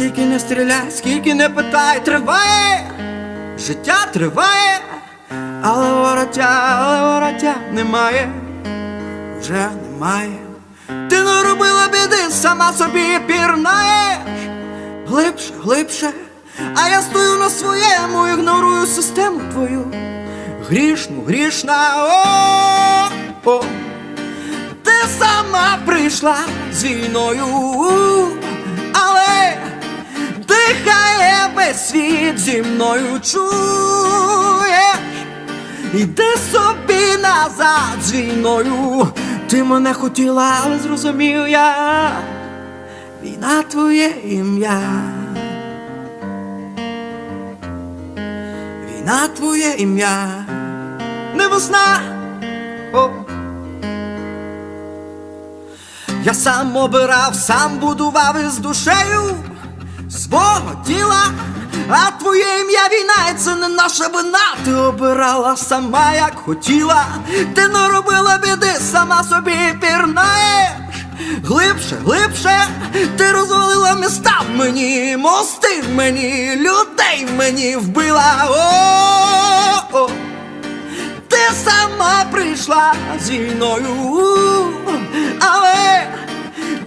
не стріляй, скільки не питай, триває, життя триває, але вороття, але вороття немає, вже немає. Ти не робила біди, сама собі пірнаєш. Глибше, глибше, а я стою на своєму, ігнорую систему твою. Грішну, грішна, о, о, ти сама прийшла з війною, весь світ зі мною чуєш. Іди собі назад війною. Ти мене хотіла, але зрозумів я. Війна твоє ім'я. Війна твоє ім'я. Не весна. О. Я сам обирав, сам будував із душею свого тіла, а твоє ім'я війна, і це не наша вина. Ти обирала сама, як хотіла, ти не робила біди, сама собі пірнаєш. Глибше, глибше, ти розвалила міста в мені, мости в мені, людей в мені вбила. О-о-о. Ти сама прийшла з війною, але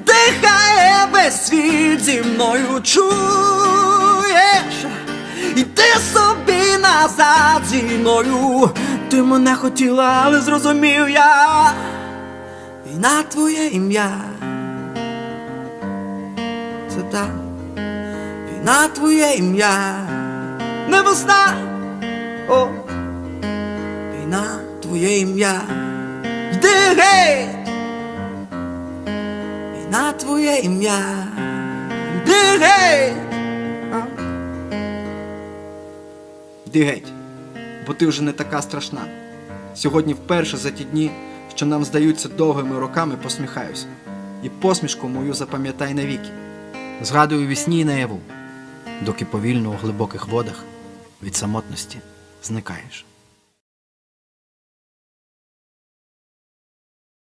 дихає весь світ зі мною чуєш. Назад зі. Ти мене хотіла, але зрозумів я. Війна твоє ім'я. Це так. Війна твоє ім'я. Не весна. О. Війна твоє ім'я. Йди геть! Війна твоє ім'я. Йди геть! Йди геть, бо ти вже не така страшна. Сьогодні вперше за ті дні, що нам здаються довгими роками, посміхаюся. І посмішку мою запам'ятай навіки. Згадую вісні й наяву, доки повільно у глибоких водах від самотності зникаєш.